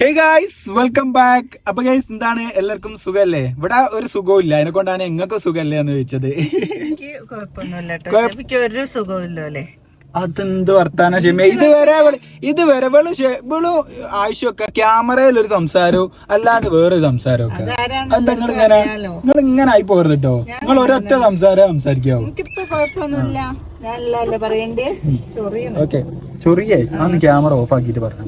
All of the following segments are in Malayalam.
ഹേ ഗായ്സ് വെൽക്കം ബാക്ക് അപ്പൊ ഗൈസ് എന്താണ്? എല്ലാവർക്കും സുഖല്ലേ? ഇവിടെ ഒരു സുഖവും ഇല്ല. അതിനെ കൊണ്ടാണ് നിങ്ങൾക്ക് സുഖല്ലേ എന്ന് ചോദിച്ചത്. എനിക്ക് കുഴപ്പമൊന്നുമില്ല കേട്ടോ. എനിക്ക് ഒരു സുഖമില്ല അല്ലേ? അതെന്ത് വർത്താന ക്ഷമ ഇതുവരെ ഇവള്- ഇതുവരെ വെളു ഇവൾ ആവശ്യമൊക്കെ ക്യാമറയിൽ ഒരു സംസാരവും അല്ലാണ്ട് വേറൊരു അതാരാന്ന് അല്ല നിങ്ങൾ ഇങ്ങനെ അറിയാലോ. നിങ്ങൾ ഇങ്ങനെ ആയി പോകരുത് കേട്ടോ നിങ്ങൾ ഒരൊറ്റ സംസാരം സംസാരിക്കാവൂ. എനിക്കിപ്പോ കുഴപ്പമൊന്നുമില്ല. ഞാനല്ലേ പറയണ്ടേ? ചൊറിയുന്നു. ഓക്കെ. ചൊറിയേ? അന്ന് ക്യാമറ ഓഫ് ആക്കിയിട്ട് പറഞ്ഞ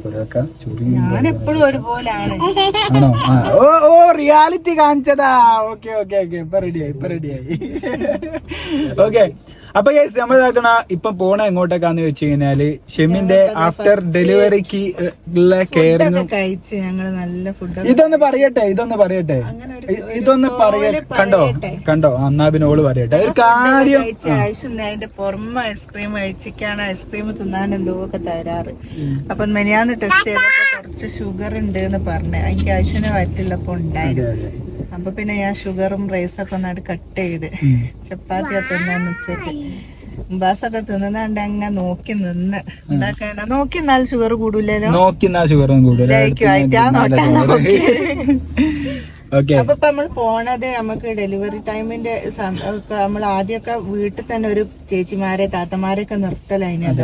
ചൊറിയ ഞാൻ എപ്പോഴും ഒരുപോലാണ്. ആണോ? ഓ ഓ റിയാലിറ്റി കാണിച്ചതാ. Okay okay okay. ഇപ്പൊ റെഡിയായി ഇപ്പൊ റെഡിയായി ഓക്കെ. അപ്പൊ ഗൈസ് നമ്മൾ ഇതാക്കണ ഇപ്പൊ പോണ എങ്ങോട്ടേക്കാന്ന് വെച്ച് കഴിഞ്ഞാൽ ഷെമിന്റെ ആഫ്റ്റർ ഡെലിവറിക്ക് ഉള്ള കെയറിംഗ് കഴിച്ച് ഞങ്ങൾ നല്ല ഫുഡ് ഇതൊന്ന് പറയട്ടെ ഇതൊന്ന് പറയട്ടെ. ഇതൊന്ന് പറയ കണ്ടോ? കണ്ടോ? അന്നാ പിന്നെ ഓൾ പറയട്ടെ. ഒരു കാര്യം അതിന്റെ പുറമെ ഐസ്ക്രീം കഴിച്ചിക്കാണ് ഐസ്ക്രീം തിന്നാൻ എന്തോ ഒക്കെ തരാറ്. അപ്പൊ മെനിയാന്ന് ടെസ്റ്റ് ചെയ്തപ്പോ കുറച്ച് ഷുഗർ ഉണ്ട് എന്ന് പറഞ്ഞു. എനിക്ക് ആവശ്യത്തിന് വയറ്റില്ലപ്പോ ഉണ്ടായിരുന്നു. അപ്പൊ പിന്നെ ഞാൻ ഷുഗറും റൈസൊക്കെ ഒന്നായിട്ട് കട്ട് ചെയ്ത് ചപ്പാത്തി തിന്നാന്ന് ഉച്ചയ്ക്ക് ബസ്സൊക്കെ തിന്നുന്നുണ്ട് അങ്ങ് നോക്കി നിന്ന്. എന്താക്കാ നോക്കി എന്നാൽ ഷുഗർ കൂടൂലോ നോക്കി എന്നാൽ ഷുഗറും ലൈക്കും അപ്പൊ ഇപ്പൊ നമ്മൾ പോണത് നമുക്ക് ഡെലിവറി ടൈമിന്റെ നമ്മൾ ആദ്യമൊക്കെ വീട്ടിൽ തന്നെ ഒരു ചേച്ചിമാരെ താത്തമാരെയൊക്കെ നിർത്തലായിന് അത്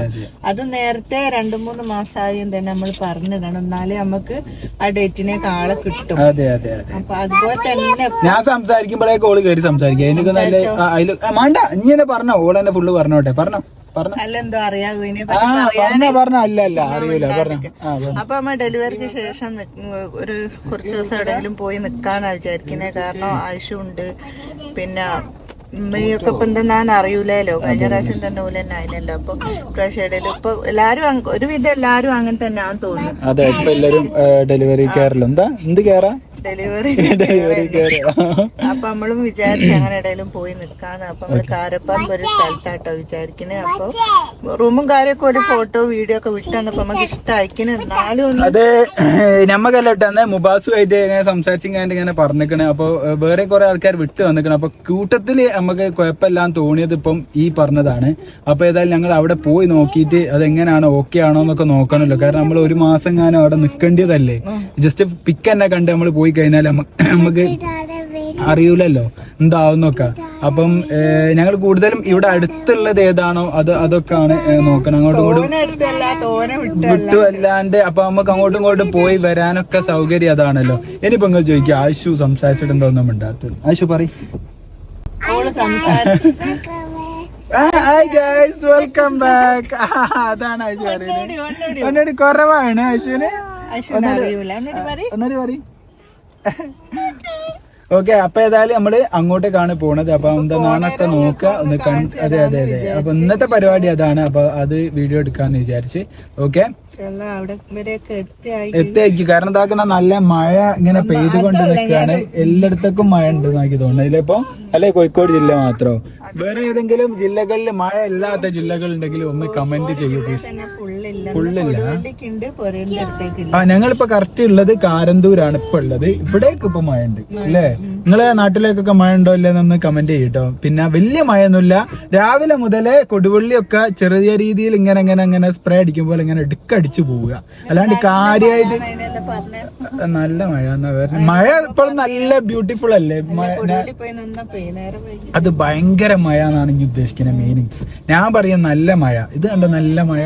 അത്. നേരത്തെ രണ്ടു മൂന്ന് മാസമായും തന്നെ നമ്മൾ പറഞ്ഞിടണം എന്നാലേ നമുക്ക് ആ ഡേറ്റിനെ ആളെ കിട്ടും. അപ്പൊ അതുപോലെ തന്നെ ഞാൻ സംസാരിക്കുമ്പോഴേ കോൾ കയറി സംസാരിക്കാം. എനിക്ക് നല്ല ഇങ്ങനെ പറഞ്ഞോ. ഓളെന്നെ ഫുള്ള് പറഞ്ഞോട്ടെ. പറഞ്ഞോ. പറഞ്ഞോ. പറഞ്ഞ അല്ല അല്ല അറിയൂല പറഞ്ഞു. അപ്പൊ നമ്മ ഡെലിവറിക്ക് ശേഷം ഒരു കുറച്ച് ദിവസം എവിടെയെങ്കിലും പോയി നിക്കാന്നാ വിചാരിക്കുന്നത് കാരണം ആവശ്യമുണ്ട് പിന്നെ ഉമ്മയൊക്കെ ഇപ്പൊ എന്തെന്നാന്ന് അറിയൂലല്ലോ കഴിഞ്ഞ പ്രാവശ്യം തന്നെ പോലെ തന്നെ ആയില്ലല്ലോ. അപ്പൊ പ്രാവശ്യം ഇപ്പൊ എല്ലാരും ഒരുവിധം എല്ലാരും അങ്ങനെ തന്നെ ആണെന്ന് തോന്നുന്നു. അതെ ഇപ്പൊ എല്ലാരും ഡെലിവറി എന്താ എന്ത് കെയറാ? ഡെലിവറി ഡെലിവറി കെയർ അപ്പൊ നമ്മളും വിചാരിച്ചു അങ്ങനെ ഇടയിലും പോയി നിൽക്കാന്ന് അപ്പൊ നമ്മൾ കാരപ്പാമ്പ് ഒരു സ്ഥലത്താട്ടോ വിചാരിക്കുന്നത് അപ്പൊ റൂമും കാര്യമൊക്കെ ഒരു ഫോട്ടോ വീഡിയോ ഒക്കെ വിട്ടാണ്. അപ്പൊ നമുക്ക് ഇഷ്ടമായിക്കിന് എന്നാലും അതെ നമ്മക്കല്ല മുബാസു മുബാസുമായിട്ട് ഇങ്ങനെ സംസാരിച്ചിങ്ങനെ ഇങ്ങനെ പറഞ്ഞിക്കണേ. അപ്പൊ വേറെ കുറെ ആൾക്കാർ വിട്ടു വന്നിക്കണ. അപ്പൊ കൂട്ടത്തിൽ നമുക്ക് കുഴപ്പമില്ലാന്ന് തോന്നിയത് ഇപ്പം ഈ പറഞ്ഞതാണ്. അപ്പൊ ഏതായാലും ഞങ്ങൾ അവിടെ പോയി നോക്കിയിട്ട് അതെങ്ങനെയാണ് ഓക്കെ ആണോ എന്നൊക്കെ നോക്കണല്ലോ. കാരണം നമ്മൾ ഒരു മാസം ഞാനും അവിടെ നിൽക്കേണ്ടതല്ലേ ജസ്റ്റ് പിക്ക് തന്നെ കണ്ട് നമ്മൾ പോയി കഴിഞ്ഞാൽ നമുക്ക് അറിയൂലല്ലോ. എന്താവുന്നൊക്കെ. അപ്പം ഞങ്ങൾ കൂടുതലും ഇവിടെ അടുത്തുള്ളത് ഏതാണോ അത് അതൊക്കെ ആണ് നോക്കണം. അങ്ങോട്ടും ഇങ്ങോട്ടും വിട്ടു അല്ലാണ്ട് അപ്പൊ നമുക്ക് അങ്ങോട്ടും ഇങ്ങോട്ടും പോയി വരാനൊക്കെ സൗകര്യം അതാണല്ലോ. ഇനിയിപ്പോ നിങ്ങൾ ചോദിക്കുക ആശു സംസാരിച്ചിട്ട് എന്തോന്നും ഉണ്ടാത്തത് ആശു പറ വെൽക്കം ബാക്ക് അതാണ് ആശു പറയുന്നത്. ഒന്നടി കുറവാണ് ആശുവിന്. ഒന്നടി പറ okay. ഓക്കെ അപ്പൊ ഏതായാലും നമ്മൾ അങ്ങോട്ടേക്കാണ് പോണത്. അപ്പൊ എന്താ നാണൊക്കെ നോക്കുക ഒന്ന് കൺ- അതെ അതെ അതെ. അപ്പൊ ഇന്നത്തെ പരിപാടി അതാണ്. അപ്പൊ അത് വീഡിയോ എടുക്കാന്ന് വിചാരിച്ച്. ഓക്കെ എത്തേക്ക് കാരണം എന്താക്കുന്ന നല്ല മഴ ഇങ്ങനെ പെയ്തുകൊണ്ട് നിൽക്കുകയാണ്. എല്ലായിടത്തേക്കും മഴ ഉണ്ട് എനിക്ക് തോന്നുന്നു. ഇതിലിപ്പോ അല്ലെ കോഴിക്കോട് ജില്ല മാത്രോ? വേറെ ഏതെങ്കിലും ജില്ലകളിൽ മഴ ഇല്ലാത്ത ജില്ലകൾ ഉണ്ടെങ്കിൽ ഒന്ന് കമന്റ് ചെയ്യൂ പ്ലീസ് ഫുള്ളില്ല ആ ഞങ്ങളിപ്പോ കറക്റ്റ് ഉള്ളത് കാരന്തൂരാണ് ഇപ്പൊ ഉള്ളത്. ഇവിടേക്ക് ഇപ്പൊ മഴ ഉണ്ട് അല്ലേ? നിങ്ങളെ നാട്ടിലേക്കൊക്കെ മഴ ഉണ്ടോ ഇല്ലെന്നൊന്ന് കമന്റ് ചെയ്യട്ടോ. പിന്നെ വലിയ മഴയൊന്നുമില്ല. രാവിലെ മുതലേ കൊടുവള്ളിയൊക്കെ ചെറിയ രീതിയിൽ ഇങ്ങനെ ഇങ്ങനെ ഇങ്ങനെ സ്പ്രേ അടിക്കുമ്പോൾ ഇങ്ങനെ ഇടുക്കടിച്ചു പോവുക. അല്ലാണ്ട് കാര്യമായിട്ട് പറഞ്ഞ. നല്ല മഴ എന്നാ വരുന്നത് മഴ ഇപ്പോൾ നല്ല ബ്യൂട്ടിഫുൾ അല്ലേ? അത് ഭയങ്കര മഴ എന്നാണ് ഇനി ഉദ്ദേശിക്കുന്ന മീനിങ്സ് ഞാൻ പറയും നല്ല മഴ. ഇത് കണ്ടോ നല്ല മഴ?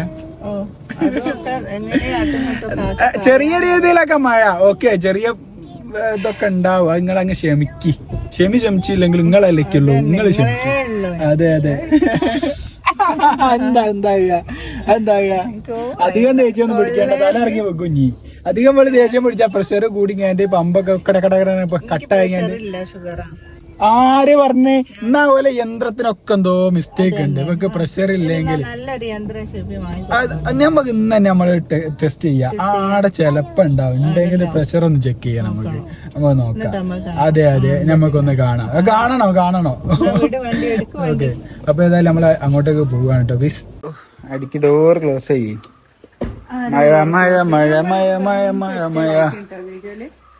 ചെറിയ രീതിയിലൊക്കെ മഴ. ഓക്കെ ചെറിയ ഇതൊക്കെ ഉണ്ടാവുക നിങ്ങൾ അങ്ങ് ക്ഷമിക്ക്. ക്ഷമി ക്ഷമിച്ചില്ലെങ്കിൽ നിങ്ങളല്ലേക്കുള്ളൂ. നിങ്ങൾ ക്ഷമിക്കും. അതെ അതെ. എന്താ എന്താ എന്താ അധികം ദേഷ്യം ഒന്നും പിടിക്കേണ്ട തല ഇറങ്ങി വെക്കും കുഞ്ഞി അധികം പോലെ ദേഷ്യം പിടിച്ചാ പ്രഷർ കൂടി കഴിഞ്ഞ പമ്പൊക്കെ കടകട കട്ടായി ആര് പറഞ്ഞേ? എന്നാ പോലെ യന്ത്രത്തിനൊക്കെ എന്തോ മിസ്റ്റേക്ക് ഉണ്ട്. ഇവക്ക് പ്രഷർ ഇല്ലെങ്കിൽ. നമുക്ക് ഇന്ന് തന്നെ നമ്മൾ ടെസ്റ്റ് ചെയ്യാം. ആടെ ചെലപ്പോ ഉണ്ടാവും. ഉണ്ടെങ്കിൽ പ്രഷർ ഒന്ന് ചെക്ക് ചെയ്യാം നമുക്ക്. നമുക്ക് നോക്കാം. അതെ അതെ. നമുക്കൊന്ന് കാണാം. കാണണോ? കാണണോ? ഓക്കെ. അപ്പൊ ഏതായാലും നമ്മൾ അങ്ങോട്ടേക്ക് പോവാണ് കേട്ടോ വിസ് അടിക്ക് ഡോർ ക്ലോസ് ചെയ്യ. മഴ മഴ മഴ മഴ മഴ മഴ മഴ.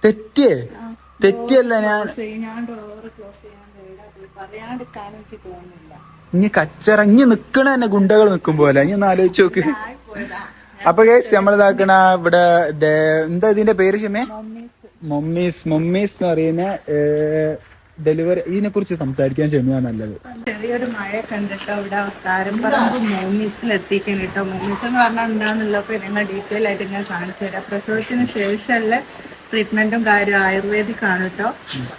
തെറ്റിയേ? തെറ്റിയല്ല ഞാൻ. ഇനി കച്ചറ ഇനി നിക്കണ തന്നെ ഗുണ്ടകൾ നിക്കും പോലെ. ഇനി ഒന്ന് ആലോചിച്ച് നോക്ക്. അപ്പൊ കേസ് നമ്മളിതാക്കണ ഇവിടെ എന്താ ഇതിന്റെ പേര് ക്ഷമേ മമ്മീസ്. മമ്മീസ്. എന്ന് പറയുന്ന ഡെലിവറി ഇതിനെ കുറിച്ച് സംസാരിക്കാൻ ക്ഷമയാ നല്ലത്. ചെറിയൊരു മഴ കണ്ടിട്ടോ ഇവിടെ താരമ്പറമ്പ് മോമീസിൽ എത്തിക്കാൻ കേട്ടോ. മോമീസ് എന്ന് പറഞ്ഞാൽ എന്താന്നുള്ളപ്പോ ഞങ്ങൾ ഡീറ്റെയിൽ ആയിട്ട് ഞാൻ കാണിച്ചു തരാം. പ്രസവത്തിന് ശേഷമുള്ള ട്രീറ്റ്മെന്റും കാര്യം ആയുർവേദിക് ആണ് കേട്ടോ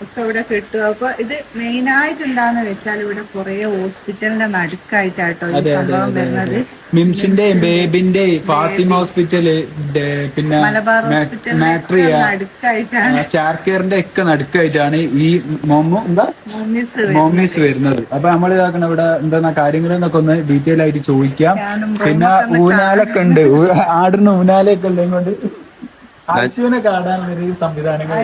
ഒക്കെ ഇവിടെ കിട്ടും. അപ്പൊ ഇത് മെയിൻ ആയിട്ട് എന്താന്ന് വെച്ചാൽ ഇവിടെ കുറെ ഹോസ്പിറ്റലിന്റെ നടുക്കായിട്ടാട്ടോ ഈ സംഭവം വരുന്നത്. മിംസിന്റെ ബേബിന്റെ ഫാത്തിമ ഹോസ്പിറ്റൽ പിന്നെ മലബാർ ഹോസ്പിറ്റലിന്റെ നടുക്കായിട്ടാണ്. സ്റ്റാർ കെയറിന്റെ ഒക്കെ നടുക്കായിട്ടാണ് ഈ മോമോ എന്താ? മോമീസ് വരുന്നത്. അപ്പൊ നമ്മൾ ഇതാക്കണ ഇവിടെ എന്താ കാര്യങ്ങളെന്നൊക്കെ ഒന്ന് ഡീറ്റെയിൽ ആയിട്ട് ചോദിക്കാം. പിന്നെ ഊനാലൊക്കെ ഉണ്ട്. ആടിന് ഊനാലൊക്കെ ഉള്ളത് കൊണ്ട് ആശുവിനെ കാണാനൊരു സംവിധാനങ്ങൾ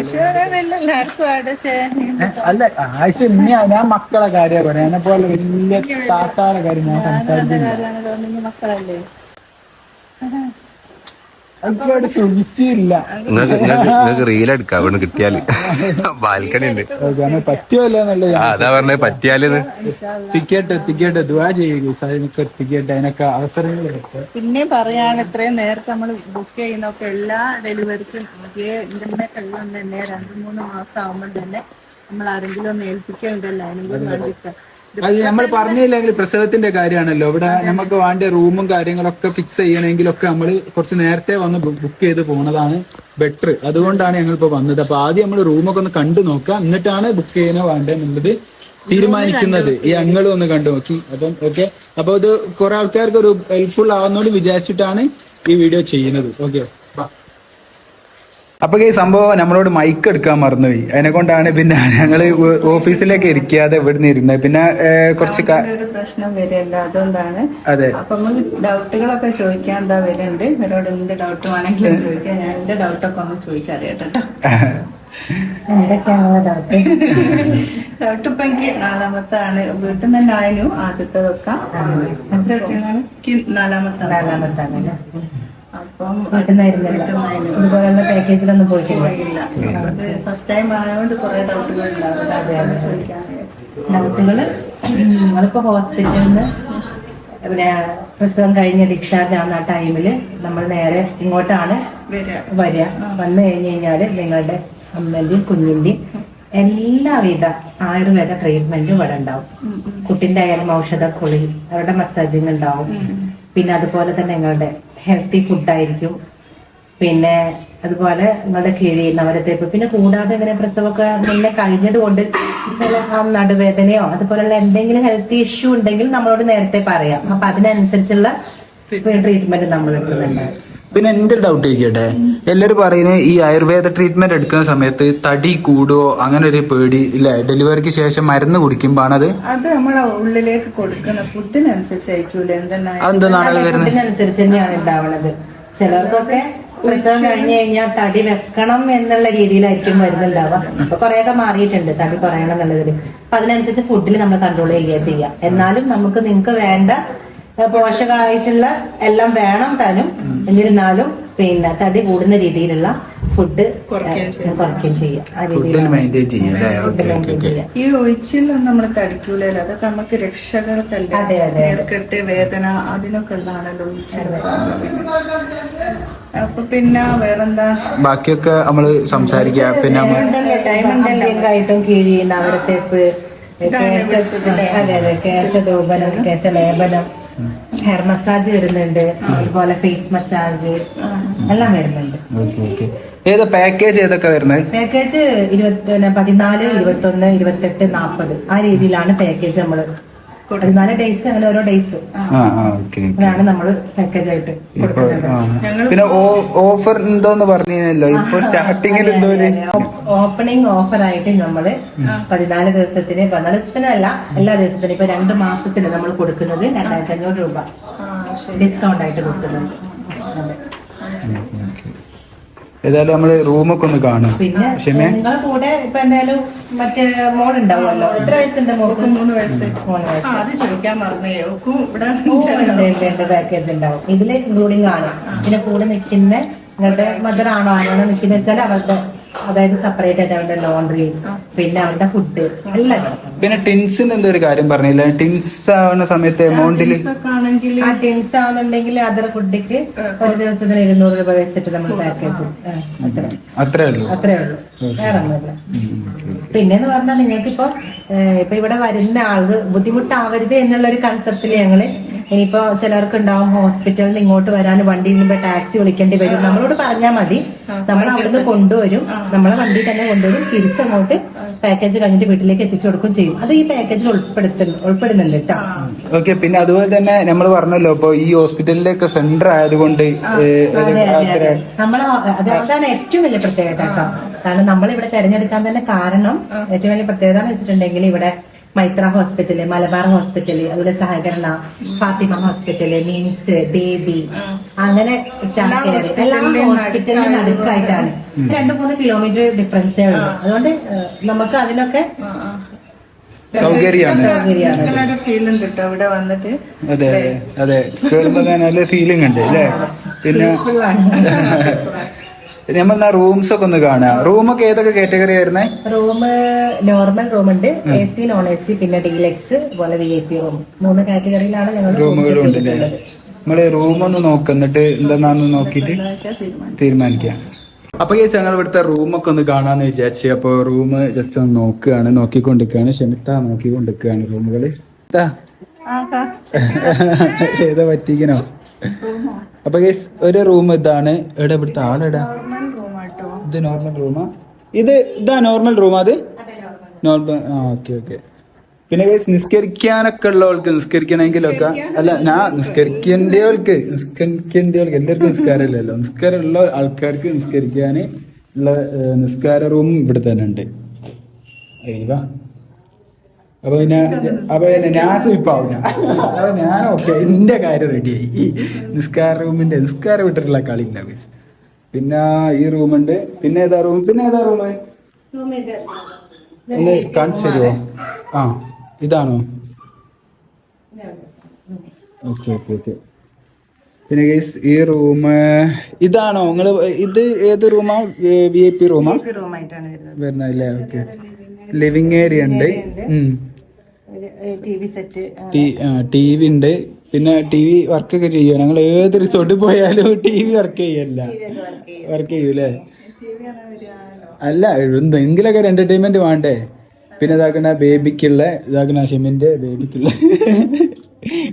അല്ല ആശു ഇനി ഞാൻ മക്കളെ കാര്യം പറയാം എന്നെ പോലെ വലിയ താത്താളെ കാര്യം ഞാൻ സംസാരിക്കുന്നില്ല കാര്യമാണ് തോന്നുന്നു മക്കളല്ലേ എനിക്കവിടെ സുഖിച്ചില്ല നിങ്ങൾക്ക് നിങ്ങൾക്ക് റീൽ എടുക്കാം അവിടെ കിട്ടിയാൽ. ബാൽക്കണി ഉണ്ട്. അതാ പറഞ്ഞ പറ്റിയാൽ ടിക്കറ്റ് ടിക്കറ്റ് ദുവാ ചെയ്യുക ടിക്കറ്റ് അതിനൊക്കെ അവസരങ്ങൾ കിട്ടും പിന്നെ പറയാൻ ഇത്രയും നേരത്തെ നമ്മൾ ബുക്ക് ചെയ്യുന്നൊക്കെ എല്ലാ ഡെലിവറിക്കും ഇന്റർനെറ്റ് എല്ലാം തന്നെ രണ്ടു മൂന്ന് മാസം ആവുമ്പോൾ തന്നെ നമ്മൾ ആരെങ്കിലും ഒന്ന് ഏൽപ്പിക്കലുണ്ടല്ലോ അതിനും കൂടി വേണ്ടിയിട്ട്. അത് നമ്മൾ പറഞ്ഞില്ലെങ്കിൽ പ്രസവത്തിന്റെ കാര്യമാണല്ലോ. ഇവിടെ നമുക്ക് വേണ്ട റൂമും കാര്യങ്ങളൊക്കെ ഫിക്സ് ചെയ്യണമെങ്കിലൊക്കെ നമ്മൾ കുറച്ച് നേരത്തെ വന്ന് ബുക്ക് ചെയ്ത് പോണതാണ് ബെറ്റർ അതുകൊണ്ടാണ് ഞങ്ങൾ ഇപ്പൊ വന്നത്. അപ്പൊ ആദ്യം നമ്മൾ റൂമൊക്കെ ഒന്ന് കണ്ടു നോക്കുക. എന്നിട്ടാണ് ബുക്ക് ചെയ്യണോ വേണ്ടെന്നുള്ളത് തീരുമാനിക്കുന്നത്. ഈ ഞങ്ങളും ഒന്ന് കണ്ടു നോക്കി. അപ്പം ഓക്കെ അപ്പൊ ഇത് കുറെ ആൾക്കാർക്ക് ഒരു ഹെൽപ്ഫുൾ ആവുന്നോട് വിചാരിച്ചിട്ടാണ് ഈ വീഡിയോ ചെയ്യുന്നത്. ഓക്കെ അപ്പൊ ഈ സംഭവം നമ്മളോട് മൈക്ക് എടുക്കാൻ മറന്നുപോയി. അതിനെ കൊണ്ടാണ് പിന്നെ ഞങ്ങൾ ഓഫീസിലേക്ക് ഇരിക്കാതെ ഇവിടുന്ന് ഇരുന്നത്. പിന്നെ കുറച്ച് പ്രശ്നം വരില്ല അതുകൊണ്ടാണ്. അതെ. അപ്പൊ നമുക്ക് ഡൗട്ടുകളൊക്കെ ചോദിക്കാൻ എന്താ വരുന്നുണ്ട് ഇവരോട് എന്ത് ഡൗട്ട് വേണമെങ്കിലും ചോദിക്കാം. ഞാൻ എന്റെ ഡൗട്ടൊക്കെ ഒന്ന് ചോദിച്ചറിയട്ടെ ഡൗട്ട് ഡൗട്ട് ഇപ്പൊ എനിക്ക് നാലാമത്താണ്. വീട്ടിൽ നിന്ന് തന്നെ ആദ്യത്തെ ആദ്യത്തതൊക്കെ. എത്ര കുട്ടികളാണ് നാലാമത്തെ നാലാമത്താണ്. അപ്പം വീട്ടിന്നായിരുന്നു. ഇതുപോലുള്ള പാക്കേജിലൊന്നും പോയിട്ടില്ല. ഫസ്റ്റ് ടൈം ആയതുകൊണ്ട് കുറേ ഡൗട്ടുകൾ ഉണ്ടാവും. അതൊന്ന് ചോദിക്കാൻ ഡൗട്ടുകൾ നമ്മളിപ്പോ ഹോസ്പിറ്റലിൽ നിന്ന് പിന്നെ പ്രസവം കഴിഞ്ഞ ഡിസ്ചാർജ് ആവുന്ന ആ ടൈമിൽ നമ്മൾ നേരെ ഇങ്ങോട്ടാണ് വരിക. വന്നു കഴിഞ്ഞ് കഴിഞ്ഞാൽ നിങ്ങളുടെ അമ്മന്റെയും കുഞ്ഞിന്റെയും എല്ലാവിധ ആയുർവേദ ട്രീറ്റ്മെന്റും ഇവിടെ ഉണ്ടാവും. കുട്ടിന്റെ ആയാലും ഔഷധക്കുളി അവരുടെ മസാജിങ് ഉണ്ടാവും. പിന്നെ അതുപോലെ തന്നെ നിങ്ങളുടെ ഹെൽത്തി ഫുഡായിരിക്കും പിന്നെ അതുപോലെ നിങ്ങളുടെ കിഴി നവരത്തേപ്പ് പിന്നെ കൂടാതെ ഇങ്ങനെ പ്രസവമൊക്കെ മുന്നേ കഴിഞ്ഞത് കൊണ്ട് ആ നടുവേദനയോ അതുപോലെയുള്ള എന്തെങ്കിലും ഹെൽത്ത് ഇഷ്യൂ ഉണ്ടെങ്കിൽ നമ്മളോട് നേരത്തെ പറയാം. അപ്പൊ അതിനനുസരിച്ചുള്ള ട്രീറ്റ്മെന്റ് നമ്മൾ എടുക്കുന്നുണ്ട് പിന്നെ എന്റെ ഡൗട്ട് ചോദിക്കട്ടെ എല്ലാരും പറയുന്നത് ഈ ആയുർവേദ ട്രീറ്റ്മെന്റ് എടുക്കുന്ന സമയത്ത് തടി കൂടുവോ അങ്ങനെ ഒരു പേടി ഇല്ല? ഡെലിവറിക്ക് ശേഷം മരുന്ന് കുടിക്കുമ്പോ അത് അത് നമ്മളെ ഉള്ളിലേക്ക് കൊടുക്കുന്ന ഫുഡിനനുസരിച്ചായിരിക്കൂല എന്തെന്നാ അതെന്താണ് അത് വരുന്നത്? ഫുഡിനനുസരിച്ച് തന്നെയാണ് ഉണ്ടാവുന്നത് ചിലർക്കൊക്കെ പ്രസവം കഴിഞ്ഞു കഴിഞ്ഞാൽ തടി വെക്കണം എന്നുള്ള രീതിയിലായിരിക്കും മരുന്നുണ്ടാവുക. ഇപ്പൊ കുറെയൊക്കെ മാറിയിട്ടുണ്ട് തടി കുറയണം എന്നുള്ളതിൽ അപ്പൊ അതിനനുസരിച്ച് ഫുഡിൽ നമ്മൾ കൺട്രോൾ ചെയ്യുക. ചെയ്യാം എന്നാലും നമുക്ക് നിങ്ങൾക്ക് വേണ്ട പോഷകമായിട്ടുള്ള എല്ലാം വേണം താനും. എന്നിരുന്നാലും പിന്നെ തടി കൂടുന്ന രീതിയിലുള്ള ഫുഡ് കുറയ്ക്കുകയും ചെയ്യാം. ഈ ഒഴിച്ചിലൊന്നും നമ്മൾ തടിക്കൂലല്ലോ. അതൊക്കെ നമുക്ക് രക്ഷകൾക്കല്ലേ. നേർക്കെട്ട് വേദന അതിനൊക്കെ ഉള്ളതാണല്ലോ അപ്പൊ പിന്നെ വേറെന്താ? ബാക്കിയൊക്കെ നമ്മൾ സംസാരിക്കുക. പിന്നെ ടൈം ഉണ്ടല്ലോ ആയിട്ടും കീഴിയുന്ന അവരത്തെ കേസ അതെ അതെ. കേസധൂപനം കേസലേപനം ഹെയർ മസാജ് വരുന്നുണ്ട് അതുപോലെ ഫേസ് മസാജ് എല്ലാം വരുന്നുണ്ട്. ഏത് പാക്കേജ് ഏതൊക്കെ വരുന്നത്? പാക്കേജ് ഇരുപത്തി പതിനാല് ഇരുപത്തൊന്ന് ഇരുപത്തെട്ട് നാൽപ്പത് ആ രീതിയിലാണ് പാക്കേജ് നമ്മൾ പതിനാല് ഡേയ്സ് അങ്ങനെ ഓരോ ഡേയ്സ് ആ. ആ ഓക്കെ അതാണ് നമ്മൾ പാക്കേജ് ആയിട്ട് ഇപ്പൊ കൊടുക്കുന്നത്. പിന്നെ ഓഫർ എന്തോന്ന് പറഞ്ഞല്ലോ ഇപ്പൊ സ്റ്റാർട്ടിങ്ങിൽ എന്തോ ഓപ്പണിംഗ് ഓഫർ ആയിട്ട് നമ്മൾ പതിനാല് ദിവസത്തിന് പതിനാല് ദിവസത്തിനല്ല എല്ലാ ദിവസത്തിനും ഇപ്പൊ രണ്ട് മാസത്തിന് നമ്മൾ കൊടുക്കുന്നത്. രണ്ടായിരത്തി അഞ്ഞൂറ് രൂപ ഡിസ്കൗണ്ട് ആയിട്ട് കൊടുക്കുന്നുണ്ട് അതെ. ഏതായാലും നമ്മൾ റൂമൊക്കെ ഒന്ന് കാണും. പിന്നെ ക്ഷമേ കൂടെ ഇപ്പൊ എന്തായാലും മറ്റേ മോഡ് ഉണ്ടാവുമല്ലോ എത്ര വയസ്സുണ്ട് മോൾക്ക്? മൂന്ന് വയസ്സ്. മൂന്ന് വയസ്സ്. അത് ചോദിക്കാൻ മറന്നേ പാക്കേജ് ഉണ്ടാവും. ഇതിൽ ഇൻക്ലൂഡിങ് ആണ്. പിന്നെ കൂടെ നിൽക്കുന്ന നിങ്ങളുടെ മദർ ആണോ ആണോ നിൽക്കുന്ന വെച്ചാൽ അവരുടെ അതായത് സെപ്പറേറ്റ് ആയിട്ട് അവരുടെ ലോണ്ടറി പിന്നെ അവരുടെ ഫുഡ് എല്ലാം പിന്നെ ടിൻസിന് എന്തോ ഒരു കാര്യം പറഞ്ഞില്ല? ടിൻസ് ആവുന്ന സമയത്ത് എമൗണ്ടിൽ ആ ടിൻസ് ആവുന്നുണ്ടെങ്കിൽ അതർ ഫുഡിക്ക് ഒരു ദിവസത്തിന് ഇരുന്നൂറ് രൂപ വെച്ചിട്ട് നമ്മൾ പാക്കേജ് അത്രേ ഉള്ളൂ. അത്രേ ഉള്ളൂ. വേറെ ഒന്നുമില്ല പിന്നെന്ന് പറഞ്ഞാൽ നിങ്ങൾക്ക് ഇപ്പൊ ഇപ്പൊ ഇവിടെ വരുന്ന ആൾ ബുദ്ധിമുട്ടാവരുത് എന്നുള്ള ഒരു കൺസെപ്റ്റിൽ ഞങ്ങൾ ഇനിയിപ്പോ ചിലർക്ക് ഉണ്ടാവും ഹോസ്പിറ്റലിൽ നിന്ന് ഇങ്ങോട്ട് വരാൻ വണ്ടിയിൽ നിന്ന് ടാക്സി വിളിക്കേണ്ടി വരും. നമ്മളോട് പറഞ്ഞാൽ മതി. നമ്മൾ അവിടുന്ന് കൊണ്ടുവരും. നമ്മളെ വണ്ടി തന്നെ കൊണ്ടുവരും. തിരിച്ചങ്ങോട്ട് പാക്കേജ് കഴിഞ്ഞിട്ട് വീട്ടിലേക്ക് എത്തിച്ചു കൊടുക്കും ചെയ്യും. അത് ഈ പാക്കേജിൽ ഉൾപ്പെടുത്തുന്നു. ഉൾപ്പെടുന്നുണ്ട് കേട്ടോ. ഓക്കെ പിന്നെ അതുപോലെ തന്നെ നമ്മൾ പറഞ്ഞല്ലോ ഇപ്പൊ ഈ ഹോസ്പിറ്റലിലേക്ക് സെന്റർ ആയതുകൊണ്ട് നമ്മൾ അതാണ് ഏറ്റവും വലിയ പ്രത്യേകത കേട്ടോ. കാരണം നമ്മൾ ഇവിടെ തെരഞ്ഞെടുക്കാൻ തന്നെ കാരണം ഏറ്റവും വലിയ പ്രത്യേകത എന്ന് വെച്ചിട്ടുണ്ടെങ്കിൽ ഇവിടെ മൈത്ര ഹോസ്പിറ്റൽ മലബാർ ഹോസ്പിറ്റൽ അതുപോലെ സഹകരണ ഫാത്തിമ ഹോസ്പിറ്റൽ മീൻസ് ബേബി അങ്ങനെ സ്റ്റാർ കെയർ എല്ലാ ഹോസ്പിറ്റലിനും അടുക്കായിട്ടാണ് രണ്ടു മൂന്ന് കിലോമീറ്റർ ഡിഫറൻസേ ഉള്ളൂ. അതുകൊണ്ട് നമുക്ക് അതിനൊക്കെ സൗകര്യമാണ്. ഫീൽ ഉണ്ട് കേട്ടോ ഇവിടെ വന്നിട്ട്? അതെ അതെ. കേറുമ്പോ നല്ല ഫീലിംഗ് ഉണ്ട് അല്ലേ? പിന്നെ. നമ്മൾ എന്നാ റൂംസ് ഒക്കെ ഒന്ന് കാണാം റൂമൊക്കെ ഏതൊക്കെ കാറ്റഗറി വരുന്നത് റൂം നോർമൽ റൂം ഉണ്ട്. A C non A C പിന്നെ ഡീലക്സ് പോലെ വി ഐ പി റൂം മൂന്ന് കാറ്റഗറിയിലാണ് ഞങ്ങൾ റൂമുകളും ഉണ്ട് അല്ലേ നമ്മൾ റൂം ഒന്ന് നോക്കുന്നിട്ട് എന്താന്ന് നോക്കിയിട്ട് തീരുമാനിക്കാം. അപ്പൊ ഈ ഞങ്ങൾ ഇവിടുത്തെ റൂമൊക്കെ ഒന്ന് കാണാന്ന് വിചാരിച്ചു. അപ്പൊ റൂം ജസ്റ്റ് ഒന്ന് നോക്കുകയാണ്. നോക്കിക്കൊണ്ടിരിക്കുകയാണ്. ക്ഷമിത്ത നോക്കിക്കൊണ്ടിരിക്കുകയാണ് റൂമുകൾ. ഏതാ പറ്റിക്കണോ? അപ്പൊ ഒരു റൂം ഇതാണ്. എവിടെ ഇവിടുത്തെ ആളെടാ ഇത് നോർമൽ റൂമാ ഇത് ഇതാ നോർമൽ റൂമാ അത്? നോർമൽ ആ ഓക്കെ ഓക്കെ പിന്നെ ഗൈസ് നിസ്കരിക്കാനൊക്കെ ഉള്ളവൾക്ക് നിസ്കരിക്കണമെങ്കിലൊക്കെ അല്ല ഞാൻ നിസ്കരിക്കേണ്ടവൾക്ക് നിസ്കരിക്കേണ്ടവൾക്ക് എല്ലാവർക്കും നിസ്കാരമില്ലല്ലോ. നിസ്കാരം ഉള്ള ആൾക്കാർക്ക് നിസ്കരിക്കാൻ ഉള്ള നിസ്കാര റൂം ഇവിടെ തന്നെ ഉണ്ട്. അയ്യവാ അപ്പൊ പിന്നെ അപ്പൊ പിന്നെ ഞാൻ സ്വീപ്പാവില്ല അപ്പൊ ഞാൻ ഓക്കെ എന്റെ കാര്യം റെഡിയായി ഈ നിസ്കാര റൂമിന്റെ നിസ്കാരം വിട്ടിട്ടുള്ള കളി ഉണ്ടാവും. പിന്നെ ഈ റൂമുണ്ട്. പിന്നെ ഏതാ റൂം? പിന്നെ ഏതാ റൂം? ഒന്ന് കാണിച്ചു തരുമോ ആ. ഇതാണോ? Okay okay okay. പിന്നെ ഗൈസ് ഈ റൂം ഇതാണോ? നിങ്ങൾ ഇത് ഏത് റൂമാ? വി ഐ പി റൂമാ? വരുന്ന വരുന്നല്ലേ ഓക്കെ. ലിവിങ് ഏരിയ ഉണ്ട്. ടി വി ഉണ്ട്. പിന്നെ ടി വി വർക്ക് ഒക്കെ ചെയ്യും ഞങ്ങൾ ഏത് റിസോർട്ടിൽ പോയാലും ടി വി വർക്ക് ചെയ്യല്ല. വർക്ക് ചെയ്യൂലേ അല്ല എന്തെങ്കിലുമൊക്കെ ഒരു എന്റർടൈൻമെന്റ് വേണ്ടേ? പിന്നെ ഇതാക്കണ ബേബിക്കുള്ള ഇതാക്കണ ഷെമിന്റെ ബേബിക്കുള്ള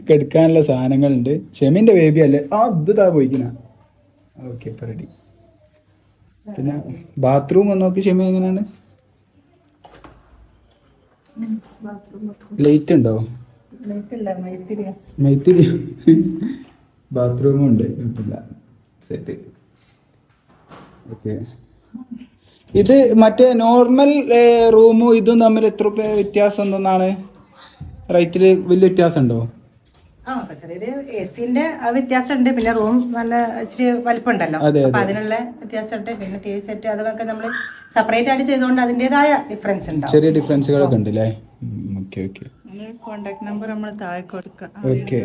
കെടുക്കാനുള്ള സാധനങ്ങളുണ്ട്. ഷെമിന്റെ ബേബി അല്ലേ? ആ ഇത് താ പോയിക്കണ. ഓക്കെ ഇപ്പൊ റെഡി പിന്നെ ബാത്റൂം ഒന്ന് നോക്കി ഷെമി എങ്ങനെയാണ്? ലൈറ്റ് ഉണ്ടോ? മൈത്തിരി. ബാത്റൂമും ഉണ്ട് കുഴപ്പമില്ല സെറ്റ് ഓക്കെ ഇത് മറ്റേ നോർമൽ റൂമും ഇതും തമ്മിൽ എത്ര വ്യത്യാസം എന്തെന്നാണ് റേറ്റിൽ വലിയ വ്യത്യാസം ഉണ്ടോ ആ ചെറിയൊരു എ സിന്റെ വ്യത്യാസം ഉണ്ട് പിന്നെ റൂം നല്ല ഇച്ചിരി വലിപ്പമുണ്ടല്ലോ. അപ്പൊ അതിനുള്ള വ്യത്യാസം ഉണ്ട് പിന്നെ ടി വി സെറ്റ് അതൊക്കെ നമ്മൾ സെപ്പറേറ്റ് ആയിട്ട് ചെയ്തുകൊണ്ട് അതിന്റേതായ ഡിഫറൻസ് ഉണ്ടാവും. ചെറിയ ഡിഫറൻസുകളൊക്കെ ഉണ്ട് അല്ലേ okay okay contact okay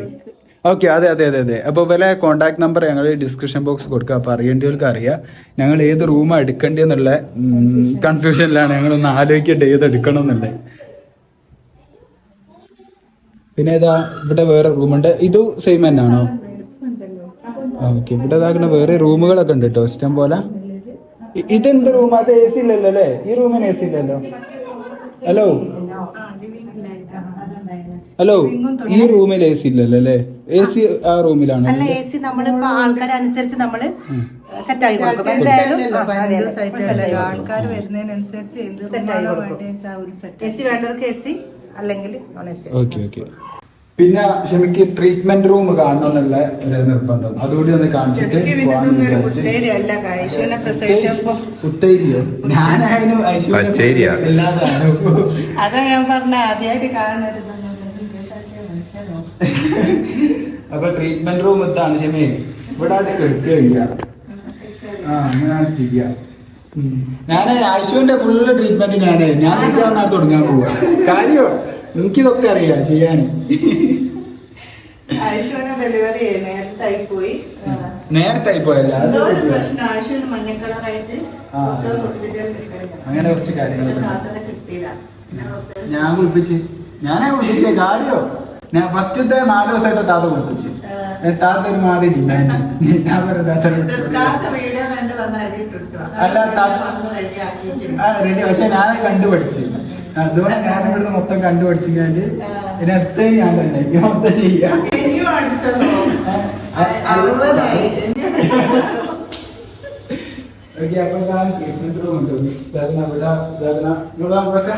okay അതെ അതെ അതെ അതെ. അപ്പോൾ വില കോൺടാക്ട് നമ്പർ ഞങ്ങൾ ഡിസ്ക്രിപ്ഷൻ ബോക്സ് കൊടുക്കുക അപ്പോൾ അറിയേണ്ടവർക്ക് അറിയാം. ഞങ്ങൾ ഏത് റൂമാണ് എടുക്കേണ്ടതെന്നുള്ള കൺഫ്യൂഷനിലാണ് ഞങ്ങൾ ഒന്ന് ആലോചിക്കട്ടെ ഏത് എടുക്കണം എന്നുള്ളത് പിന്നെ ഇതാ ഇവിടെ വേറെ റൂമുണ്ട് ഇത് സെയിം തന്നെയാണോ? ഓക്കെ ഇവിടെ ഇതാക്കുന്ന വേറെ റൂമുകളൊക്കെ ഉണ്ട് കേട്ടോ ഇഷ്ടം പോലെ. ഇതെന്ത് റൂം അത് എ സി ഇല്ലല്ലോ അല്ലേ? ഈ റൂമിന് എ സി ഇല്ലല്ലോ. ഹലോ ഹലോ ഈ റൂമിൽ എ സി ഇല്ലല്ലേ അല്ലേ? എ സി ആ റൂമിലാണ്? അല്ല എ സി നമ്മളിപ്പോ ആൾക്കാരനുസരിച്ച് നമ്മൾ സെറ്റ് ആയി കൊടുക്കും. എന്തായാലും ആൾക്കാർ വരുന്നതിനനുസരിച്ച് സെറ്റ് എ സി വേണ്ടവർക്ക് എ സി അല്ലെങ്കിൽ non A C okay okay പിന്നെ ക്ഷമിക്ക് ട്രീറ്റ്മെന്റ് റൂം കാണണം എന്നുള്ള ഒരു നിർബന്ധം. അതുകൂടി ഒന്ന് കാണിച്ചിട്ട് പുത്തൈരിയോ ഞാനായാലും? എല്ലാ സാധനവും. അതാ ഞാൻ പറഞ്ഞ ആദ്യമായിട്ട് കാണരുത് അപ്പൊ ട്രീറ്റ്മെന്റ് റൂം എത്താണ് ക്ഷമി. ഇവിടെ ആയിട്ട് കെടുക്കുകയില്ല ആ അങ്ങനെ ചെയ്യാം ഞാൻ ഐശുവിന്റെ ഫുള്ള് ട്രീറ്റ്മെന്റ് ഞാനേ ഞാൻ തുടങ്ങാൻ പോവാ. കാര്യോ? എനിക്കിതൊക്കെ അറിയാം ഐശുവിനെ ഡെലിവറി നേരത്തായി പോയി. പോയല്ല? മഞ്ഞ കളറായിട്ട് അങ്ങനെ കുറച്ച് കാര്യങ്ങളൊക്കെ കിട്ടിയില്ല. ഞാൻ കുളിപ്പിച്ച് ഞാനാ കുളിപ്പിച്ച കാര്യോ? ഞാൻ ഫസ്റ്റത്തെ നാല് ദിവസമായിട്ട് താത്ത കുളിപ്പിച്ച് താത്ത ഒരു മാറി ഞാൻ അല്ല, താത്ത- റെഡി പക്ഷെ ഞാൻ കണ്ടുപഠിച്ച്. അതുകൊണ്ട് ഞാൻ ഇവിടുന്ന് മൊത്തം കണ്ടു പഠിച്ചിട്ട് ഇനി അടുത്ത ഞാൻ തന്നെ. മൊത്തം ചെയ്യാം. ഇനിയും അടുത്തതോ. ഏ, അറുപതായി. ഓക്കെ അപ്പൊ ഞാൻ ട്രീറ്റ്മെന്റ് റൂം ഉണ്ട് ഇതാകണ ഇവിടെ ഇതാകണ ഇവിടെ നമ്മളൊക്കെ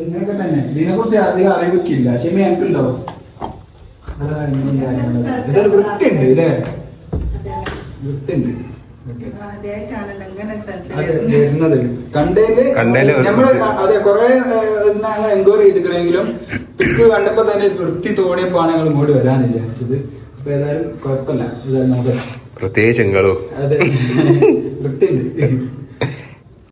ഇതിനൊക്കെ തന്നെ. ഇതിനെ കുറിച്ച് അധികം അറിയിക്കില്ല ക്ഷമ എനിക്കുണ്ടോ. ഇതൊരു വൃത്തിയുണ്ട് അല്ലേ വൃത്തിയുണ്ട്. അതെ, വരുന്നത്. കണ്ടേൽ കൊറേ എൻക്വയറി ചെയ്തിക്കണെങ്കിലും പിക്ക് കണ്ടപ്പോ തന്നെ വൃത്തി ഞങ്ങൾ ഇങ്ങോട്ട് വരാൻ വിചാരിച്ചത്. അപ്പൊ ഏതായാലും കുഴപ്പമില്ല. പ്രത്യേകിച്ച് അതെ. വൃത്തിയുണ്ട്.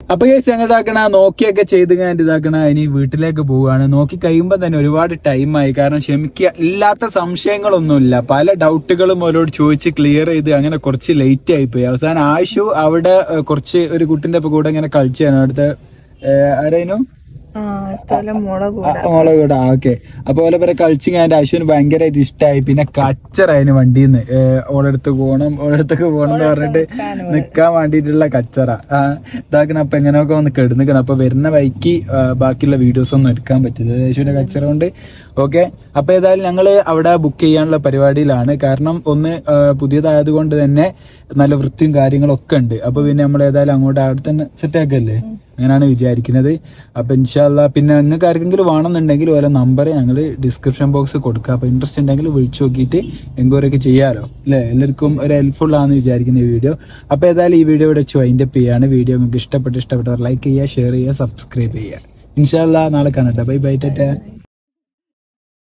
അപ്പൊ കേസ് ആക്കണ നോക്കിയൊക്കെ ചെയ്ത് ഞാൻ ഇതാക്കണ ഇനി വീട്ടിലേക്ക് പോവുകയാണ്. നോക്കി കഴിയുമ്പോൾ തന്നെ ഒരുപാട് ടൈമായി കാരണം ക്ഷമിക്കുക ഇല്ലാത്ത സംശയങ്ങളൊന്നുമില്ല. പല ഡൗട്ടുകളും അവരോട് ചോദിച്ച് ക്ലിയർ ചെയ്ത് അങ്ങനെ കുറച്ച് ലേറ്റ് ആയിപ്പോയി. അവസാനം ആശു അവിടെ കുറച്ച് ഒരു കുട്ടിന്റെ കൂടെ ഇങ്ങനെ കളിച്ചാണ് അവിടുത്തെ ഏഹ്, ആരായിരുന്നു മുളക് കൂടെ ഓക്കെ. അപ്പൊ ഓലെ പേരെ കളിച്ചു ഞാൻ അശ്വിന് ഭയങ്കരമായിട്ട് ഇഷ്ടമായി പിന്നെ കച്ചറായിന് വണ്ടിന്ന്. ഓളടുത്ത് പോകണം ഓളടുത്തൊക്കെ പോകണം എന്ന് പറഞ്ഞിട്ട് നിക്കാൻ വേണ്ടിട്ടുള്ള കച്ചറ. ഇതാക്കണം അപ്പൊ എങ്ങനെയൊക്കെ വന്ന് കെടുന്നിക്കണം. അപ്പൊ വരുന്ന ആ, ബാക്കിയുള്ള വീഡിയോസ് ഒന്നും എടുക്കാൻ പറ്റില്ല. യേശുവിന്റെ കച്ചറ കൊണ്ട് ഓക്കെ. അപ്പൊ ഏതായാലും ഞങ്ങൾ അവിടെ ബുക്ക് ചെയ്യാനുള്ള പരിപാടിയിലാണ്. കാരണം ഒന്ന് പുതിയതായത് കൊണ്ട് തന്നെ നല്ല വൃത്തിയും കാര്യങ്ങളൊക്കെ ഉണ്ട്. അപ്പൊ പിന്നെ നമ്മൾ ഏതായാലും അങ്ങോട്ട് അവിടെ തന്നെ സെറ്റ് ആക്കല്ലേ അങ്ങനെയാണ് വിചാരിക്കുന്നത്. അപ്പൊ ഇൻഷാല്ല പിന്നെ നിങ്ങൾക്ക് ആർക്കെങ്കിലും വേണമെന്നുണ്ടെങ്കിൽ ഓരോ നമ്പർ ഞങ്ങൾ ഡിസ്ക്രിപ്ഷൻ ബോക്സ് കൊടുക്കുക അപ്പോൾ ഇൻട്രസ്റ്റ് ഉണ്ടെങ്കിൽ വിളിച്ചു നോക്കിയിട്ട് എങ്കോരൊക്കെ ചെയ്യാമല്ലോ അല്ലേ? എല്ലാവർക്കും ഒരു ഹെൽപ്ഫുൾ ആണെന്ന് വിചാരിക്കുന്ന ഈ വീഡിയോ അപ്പോൾ ഏതായാലും ഈ വീഡിയോ ഇവിടെ വെച്ച് വൈൻഡപ്പ് ചെയ്യാണ്. വീഡിയോ നിങ്ങൾക്ക് ഇഷ്ടപ്പെട്ട് ഇഷ്ടപ്പെട്ടവർ ലൈക്ക് ചെയ്യുക ഷെയർ ചെയ്യുക സബ്സ്ക്രൈബ് ചെയ്യുക. ഇൻഷാല്ല നാളെ കാണട്ടെ ബൈ ബൈ ടാറ്റ.